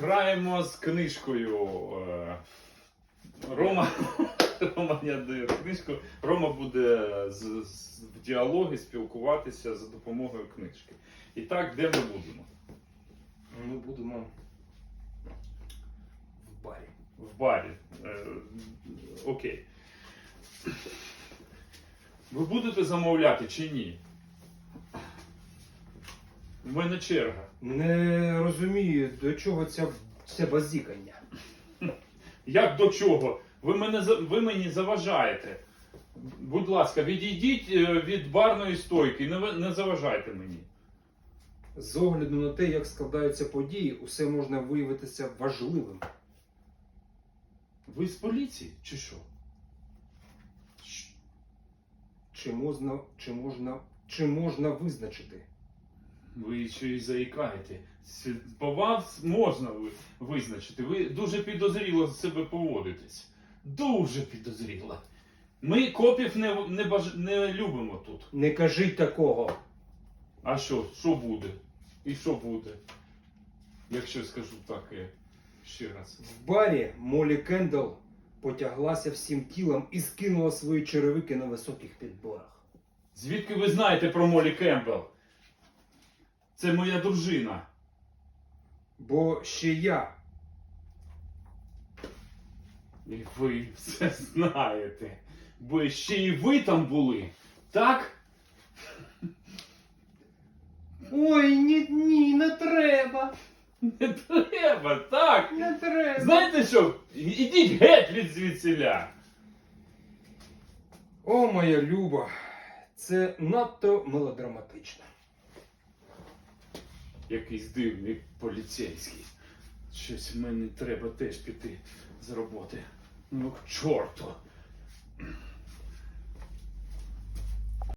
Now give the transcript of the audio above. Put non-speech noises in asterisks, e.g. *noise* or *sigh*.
Граємо з книжкою. е, Рома, *laughs* Рома я даю книжку. Рома буде з, з- в діалоги спілкуватися за допомогою книжки. І так, де ми будемо? Ми будемо в барі. В барі. Е, окей. Ви будете замовляти чи ні? У мене черга. Не розумію, до чого ця, це базікання. Як до чого? Ви, мене, за- ви мені заважаєте. Будь ласка, відійдіть е, від барної стойки, не, ви- не заважайте мені. З огляду на те, як складаються події, усе можна виявитися важливим. Ви з поліції чи що? Чи можна, чи можна, чи можна визначити? Ви ще й заїкаєте. По вас можна визначити. Ви дуже підозріло себе поводитесь. Дуже підозріло. Ми копів не, не, баж... не любимо тут. Не кажіть такого. А що? Що буде? І що буде? Якщо скажу таке ще раз. В барі Молі Кендалл потяглася всім тілом і скинула свої черевики на високих підборах. Звідки ви знаєте про Молі Кемпбелл? Це моя дружина. Бо ще я І ви все знаєте. Бо ще і ви там були. Так? Ой, ні, ні, не треба. Не треба, так? Не треба. Знаєте що? Ідіть геть від звідсіля. О, моя люба, це надто мелодраматично. Якийсь дивний поліцейський. Щось мені треба теж піти з роботи. Ну, к чорту.